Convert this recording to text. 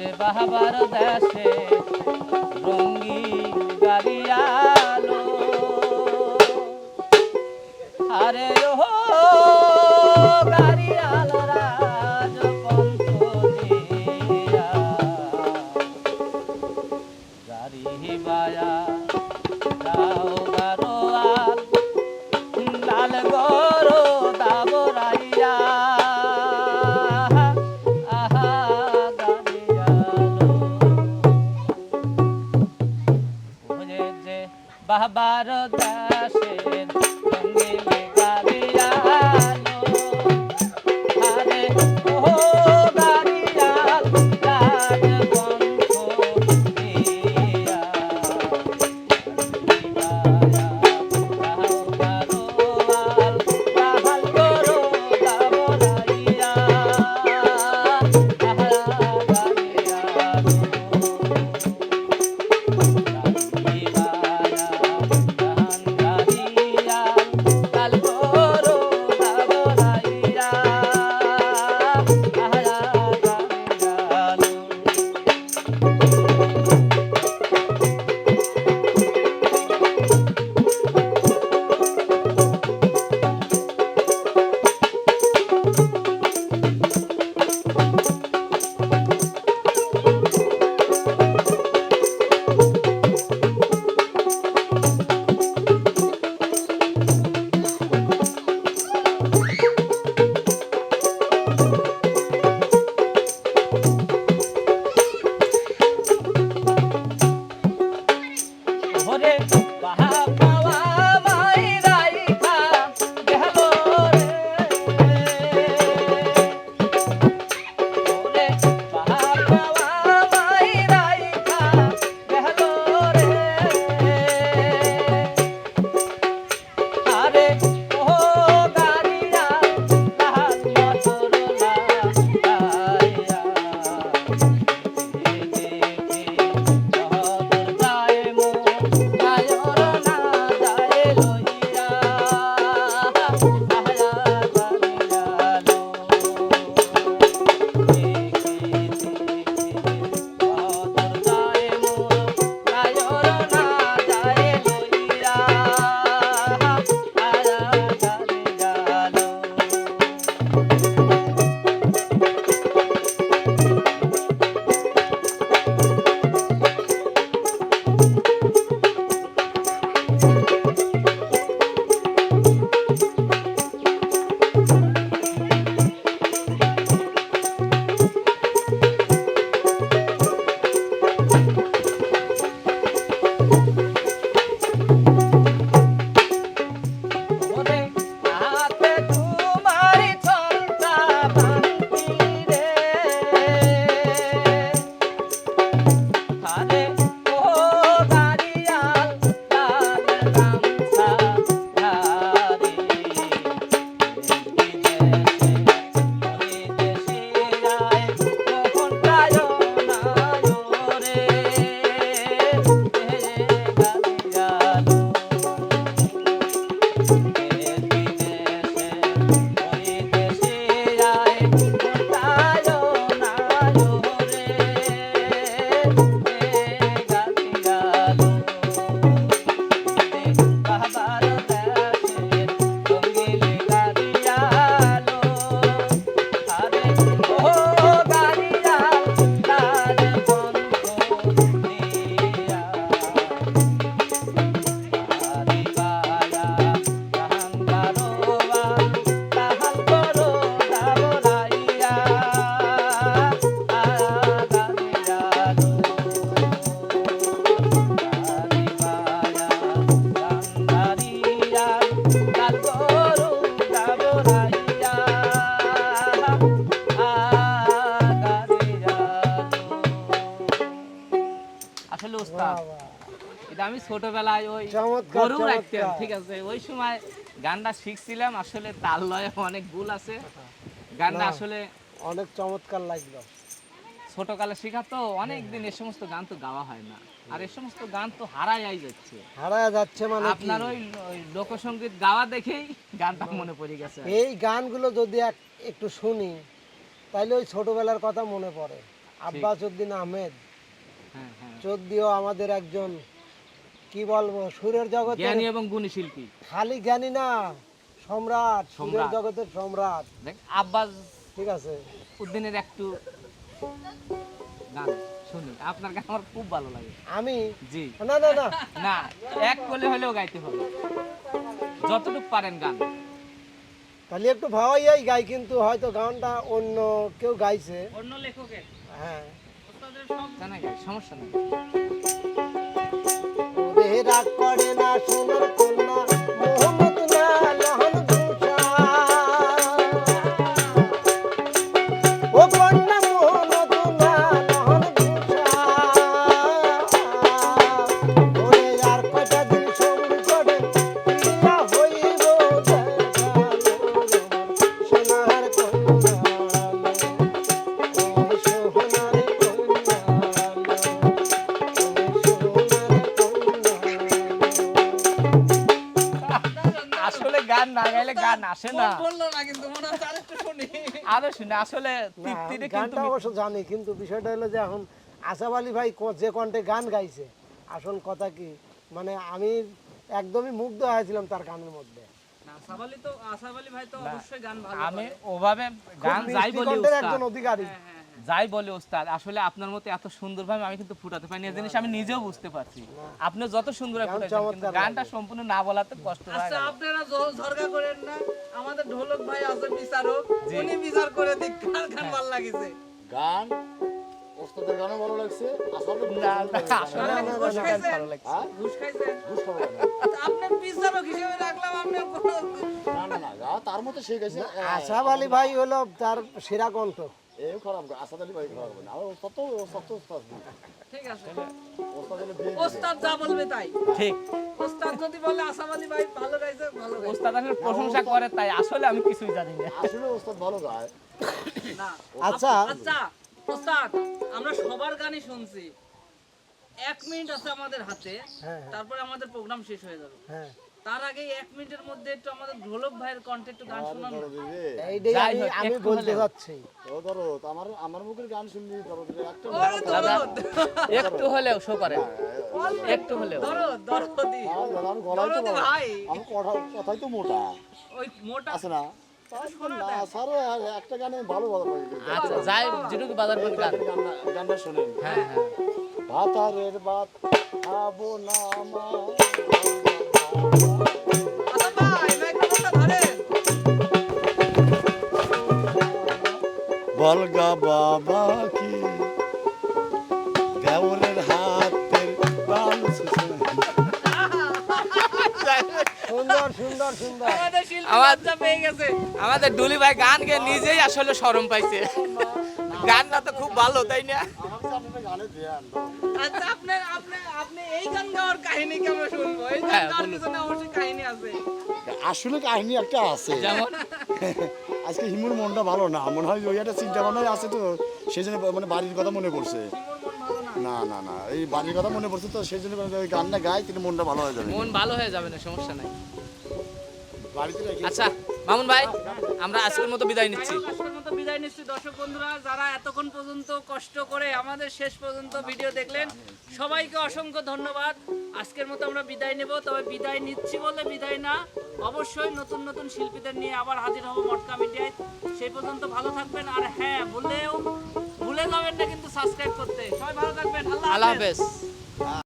যে বাহাবার দেশে রঙ্গি গালিয়ালো আরে ও barbarada আসলে উস্তাদ। এটা আমি ছোটবেলায় ওই গরু রাখতাম ঠিক আছে? ওই সময় গানটা শিখছিলাম আসলে তাল লয়ে অনেক ভুল আছে। গানটা আসলে অনেক চমৎকার লাগল। ছোটকালে শেখা তো অনেক দিন এ সমস্ত গান তো গাওয়া হয় না। আর এই সমস্ত গান তো হারাই যাচ্ছে। হারায় যাচ্ছে মানে আপনার ওই ওই লোকসঙ্গীত গাওয়া দেখেই গানটা মনে পড়ে গেছে। এই গানগুলো যদি একটু শুনি তাইলে ওই ছোটবেলার কথা মনে পড়ে। আব্বাস উদ্দিন আহমেদ হ্যাঁ হ্যাঁ। আমাদের একজন কি বলব সুরের জগতের জ্ঞানী এবং গুণী শিল্পী। খালি জ্ঞানী না সম্রাট সুরের সম্রাট। জগতের সম্রাট। দেখ আব্বাস ঠিক আছে। উদ্দিনের একটু গান শুনি আপনার গান আমার খুব ভালো লাগে। আমি? জি। না না না। না এক কলে হলেও গাইতে হবে। যতটুকু পারেন গান। তাহলে একটু ভাবাইয়াই গাই কিন্তু হয়তো গানটা অন্য কেউ গাইছে। অন্য লেখকের। হ্যাঁ। জানা গাই সমস্যা নেই। রাগ করে না সোনার আসে না। বলল না কিন্তু মনে হচ্ছে আরেকটু শুনি। আরও শুনে আসলে তৃপ্তিরে কিন্তু অবশ্য জানি কিন্তু বিষয়টা হলো যে এখন আসাফ আলী ভাই যে কণ্ঠে গান গাইছে আসল কথা কি? মানে আমি একদমই মুগ্ধ হয়েছিলাম তার গানের মধ্যে। আসাফ আলী তো আসাফ আলী ভাই তো অবশ্যই গান ভালো আমি ওভাবে গান যাই বলি একজন অধিকারী। হ্যাঁ, হ্যাঁ, হ্যাঁ। যাই বলে ওস্তাদ আসলে আপনার মতো এত সুন্দর ভাবে আমি কিন্তু ফুটাতে পারিনি এই জিনিস আমি নিজেও বুঝতে পারছি। আপনি যত সুন্দর গানটা সম্পূর্ণ না বলাতে কষ্ট হয় আচ্ছা আপনারা জল ঝরগা করেন না আমাদের ঢোলক ভাই আছে বিচারক। উনি বিচার করে দেখ কার গান ভালো লাগিছে? গান ওস্তাদের গানও ভালো লাগছে আসলে না, না, আসলে না, আমার না, ঘুষ না, খাইতে না। ভালো লাগছে। ঘুষ খাইছেন ঘুষ খাব কেন? আপনার বিচারক হিসেবে রাখলাম আপনি না না না গা তার মতো সে গেছে আসাফ আলী ভাই হলো তার সেরা কণ্ঠ। এই খারাপ আসাদ আলী ভাই খারাপ না আমার ওস্তাদ তো ওস্তাদ তো ওস্তাদ। ঠিক আছে। ওস্তাদ হলে বিয়ে দিবে। ওস্তাদ যা বলবে তাই। ঠিক। ওস্তাদ যদি বলে আসাফ আলী ভাই ভালো গাইছে ভালো গাইছে। ওস্তাদ আসলে প্রশংসা করে তাই আসলে আমি কিছুই জানি না। আসলে ওস্তাদ ভালো গায়। না। আচ্ছা। আচ্ছা। ওস্তাদ আমরা সবার গানই শুনছি। এক মিনিট আছে আমাদের হাতে হ্যাঁ তারপরে আমাদের প্রোগ্রাম শেষ হয়ে যাবে। হ্যাঁ। তার আগে এক মিনিটের মধ্যে একটু আমাদের ঢোলক ভাইয়ের কণ্ঠে একটু গান শোনান। আমি বলতে হলেও। যাচ্ছি। ও ধরো আমার আমার মুখের গান শুনবি ধরো দিদি একটা একটু হলেও শো করেন একটু হলেও। দরদ দরদি আমার আমি গলায় তো ভাই। আমার কথাই তো মোটা। ওই মোটা আছে না? তারপর না স্যারও একটা গানে ভালো ভালো লাগে আচ্ছা যাই যেটুকু বাজার করে গান। গানটা গানটা হ্যাঁ হ্যাঁ। ভাতারের ভাত খাব না মা। ভাই মাইক্রোফোনটা ধরেন বলগা বাবা আমাদের ডুলি ভাই গান গেয়ে নিজেই আসলে শরম পাইছে। গানটা তো খুব ভালো তাই না? আচ্ছা আপনি আপনি আপনি এই গান গাওয়ার কাহিনী কেমন শুনব? এই গান হ্যাঁ, গাওয়ার বলুন। পিছনে অবশ্যই কাহিনী আছে। আসলে কাহিনী একটা আছে। যেমন? আজকে হিমুর মনটা ভালো না মনে হয় ওই একটা চিন্তা ভাবনাই আছে তো সেই জন্য মানে বাড়ির কথা মনে পড়ছে। মন না? না না এই বাড়ির কথা মনে পড়ছে তো সেই জন্য ওই গানটা গাই কিন্তু মনটা ভালো হয়ে যাবে। মন ভালো হয়ে যাবে না সমস্যা নাই। আচ্ছা মামুন ভাই আমরা আজকের মতো বিদায় নিচ্ছি। আজকের মতো বিদায় নিচ্ছি। দর্শক বন্ধুরা যারা এতক্ষণ পর্যন্ত কষ্ট করে আমাদের শেষ পর্যন্ত ভিডিও দেখলেন সবাইকে অসংখ্য ধন্যবাদ। আজকের মতো আমরা বিদায় নেব তবে বিদায় নিচ্ছি বলে বিদায় না। অবশ্যই নতুন নতুন শিল্পীদের নিয়ে আবার হাজির হব মটকা মিডিয়ায়। সেই পর্যন্ত ভালো থাকবেন। আর হ্যাঁ ভুলেও ভুলে যাবেন না কিন্তু সাবস্ক্রাইব করতে। সবাই ভালো থাকবেন। আল্লাহ হাফেজ।